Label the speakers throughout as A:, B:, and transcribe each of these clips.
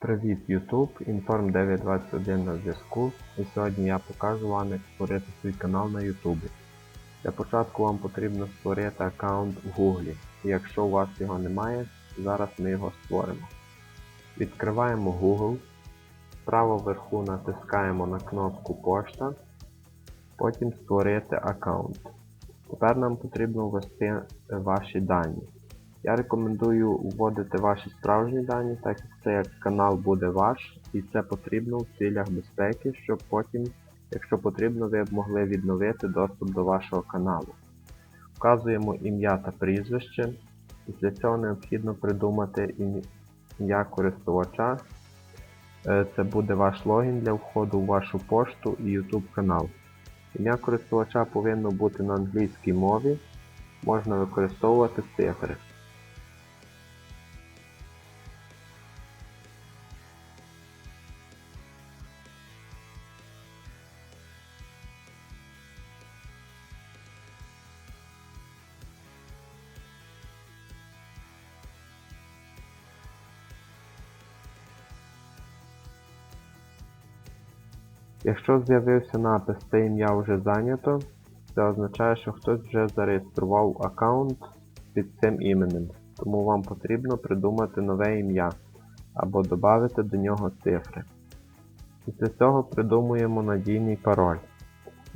A: Привіт YouTube, Inform 921 на зв'язку і сьогодні я покажу вам як створити свій канал на YouTube. Для початку вам потрібно створити аккаунт в Google. І якщо у вас його немає, зараз ми його створимо. Відкриваємо Google, справа вверху натискаємо на кнопку Пошта, потім Створити аккаунт. Тепер нам потрібно ввести ваші дані. Я рекомендую вводити ваші справжні дані, так як це як канал буде ваш, і це потрібно в цілях безпеки, щоб потім, якщо потрібно, ви б могли відновити доступ до вашого каналу. Вказуємо ім'я та прізвище. Після цього необхідно придумати ім'я користувача. Е, Це буде ваш логін для входу в вашу пошту і YouTube канал. Ім'я користувача повинно бути на англійській мові, можна використовувати цифри. Якщо з'явився напис «Це ім'я вже зайнято», це означає, що хтось вже зареєстрував аккаунт під цим іменем, тому вам потрібно придумати нове ім'я або додати до нього цифри. Після цього придумуємо надійний пароль.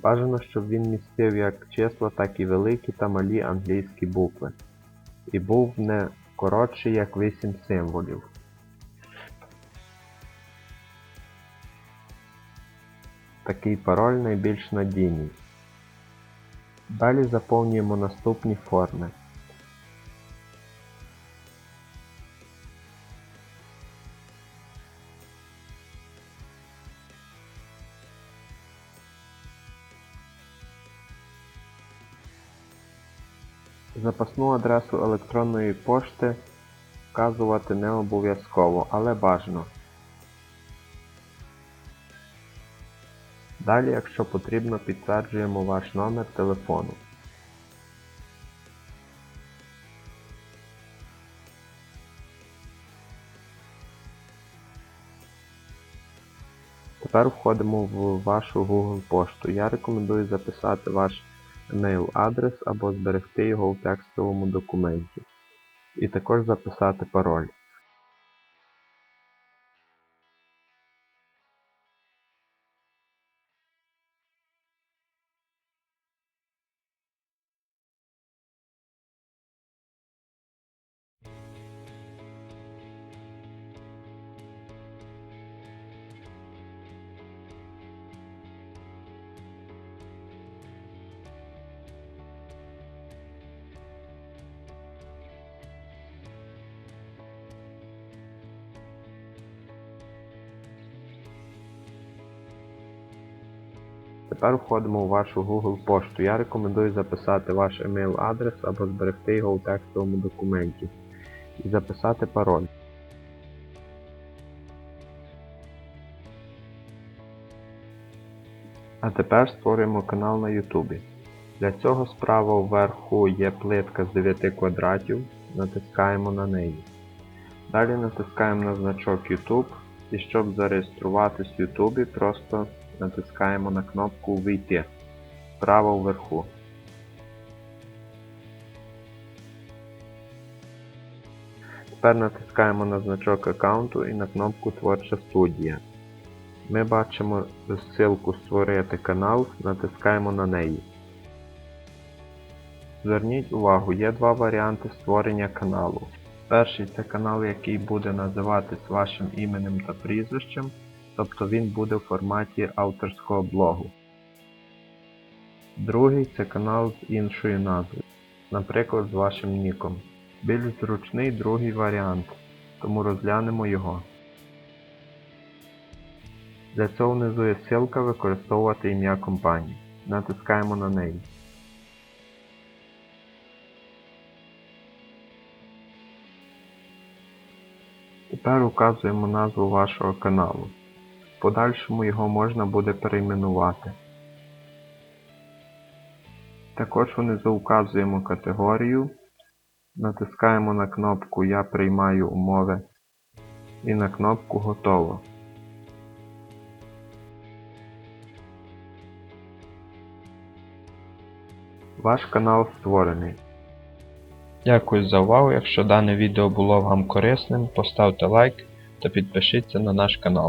A: Бажано, щоб він містив як числа, так і великі та малі англійські букви. І був не коротший як 8 символів. Такий пароль найбільш надійний. Далі заповнюємо наступні форми. Запасну адресу електронної пошти вказувати не обов'язково, але бажано. Далі, якщо потрібно, підтверджуємо ваш номер телефону. Тепер входимо в вашу Google пошту. Я рекомендую записати ваш емейл адрес або зберегти його у текстовому документі. І також записати пароль. Тепер входимо у вашу Google пошту. Я рекомендую записати ваш емейл адрес або зберегти його у текстовому документі. І записати пароль. А тепер створюємо канал на YouTube. Для цього справа вверху є плитка з 9 квадратів, натискаємо на неї. Далі натискаємо на значок YouTube і щоб зареєструватись в YouTube, просто натискаємо на кнопку Вийти справа вверху. Тепер натискаємо на значок аккаунту і на кнопку Творча студія. Ми бачимо ссылку Створити канал, натискаємо на неї. Зверніть увагу, є два варіанти створення каналу. Перший це канал, який буде називатись вашим іменем та прізвищем, тобто він буде в форматі авторського блогу. Другий це канал з іншою назвою, наприклад з вашим ніком. Більш зручний другий варіант, тому розглянемо його. Для цього внизу є ссылка використовувати ім'я компанії. Натискаємо на неї. Тепер указуємо назву вашого каналу. Подальшому його можна буде перейменувати. Також внизу вказуємо категорію, натискаємо на кнопку Я приймаю умови і на кнопку Готово. Ваш канал створений. Дякую за увагу. Якщо дане відео було вам корисним, поставте лайк та підпишіться на наш канал.